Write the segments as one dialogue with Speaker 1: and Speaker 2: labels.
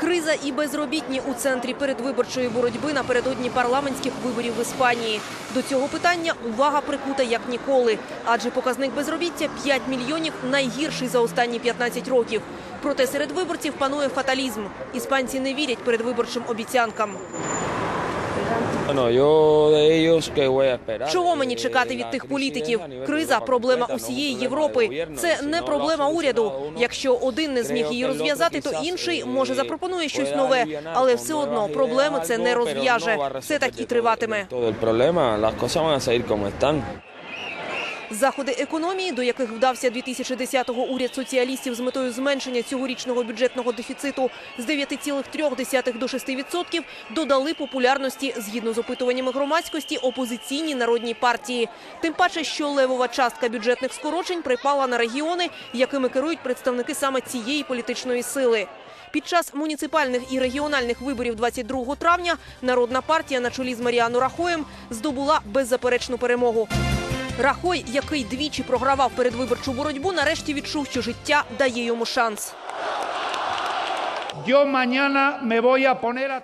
Speaker 1: Криза і безробітні у центрі передвиборчої боротьби напередодні парламентських виборів в Іспанії. До цього питання увага прикута як ніколи, адже показник безробіття 5 мільйонів найгірший за останні 15 років. Проте серед виборців панує фаталізм. Іспанці не вірять передвиборчим обіцянкам. Чого мені
Speaker 2: Eh,
Speaker 1: чекати від тих політиків? Криза проблема усієї Європи. Це не проблема уряду. Якщо один не зміг її розв'язати, то інший
Speaker 2: eh,
Speaker 1: може запропонує щось нове, але все одно проблеми це не розв'яже. Все так і триватиме. Заходи економії, до яких вдався 2010-го уряд соціалістів з метою зменшення цьогорічного бюджетного дефіциту з 9,3 до 6%, додали популярності згідно з опитуваннями громадськості опозиційній народній партії. Тим паче, що левова частка бюджетних скорочень припала на регіони, якими керують представники саме цієї політичної сили. Під час муніципальних і регіональних виборів 22 травня народна партія на чолі з Маріану Рахоєм здобула беззаперечну перемогу. Рахой, який двічі програвав передвиборчу боротьбу, нарешті відчув, що життя дає йому шанс.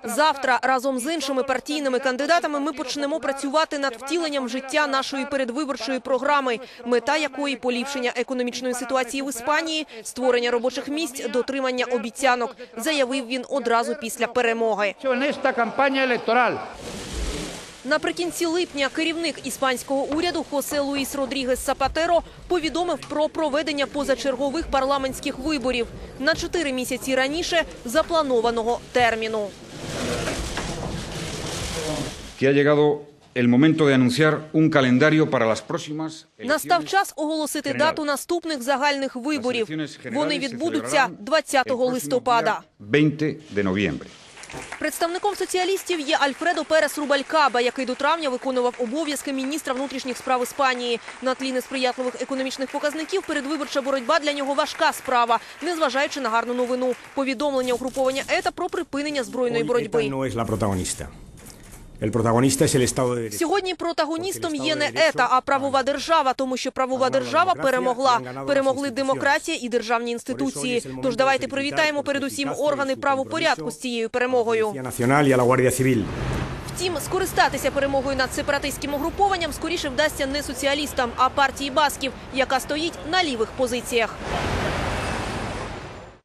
Speaker 1: Завтра разом з іншими партійними кандидатами ми почнемо працювати над втіленням життя нашої передвиборчої програми, мета якої поліпшення економічної ситуації в Іспанії, створення робочих місць, дотримання обіцянок, заявив він одразу після перемоги. Наприкінці липня керівник іспанського уряду Хосе Луїс Родрігес Сапатеро повідомив про проведення позачергових парламентських виборів на чотири місяці раніше запланованого терміну. Настав час оголосити дату наступних загальних виборів. Вони відбудуться 20 листопада.
Speaker 3: día 20 de noviembre.
Speaker 1: Представником соціалістів є Альфредо Перес Рубалькаба, який до травня виконував обов'язки міністра внутрішніх справ Іспанії. На тлі несприятливих економічних показників передвиборча боротьба для нього важка справа, незважаючи на гарну новину. Повідомлення угруповання ЕТА про припинення збройної боротьби. Сьогодні протагоністом є не ета, а правова держава, тому що правова держава перемогла. Перемогли демократія і державні інституції. Тож давайте привітаємо передусім органи правопорядку з цією перемогою. Втім, скористатися перемогою над сепаратистським угрупованням скоріше вдасться не соціалістам, а партії басків, яка стоїть на лівих позиціях.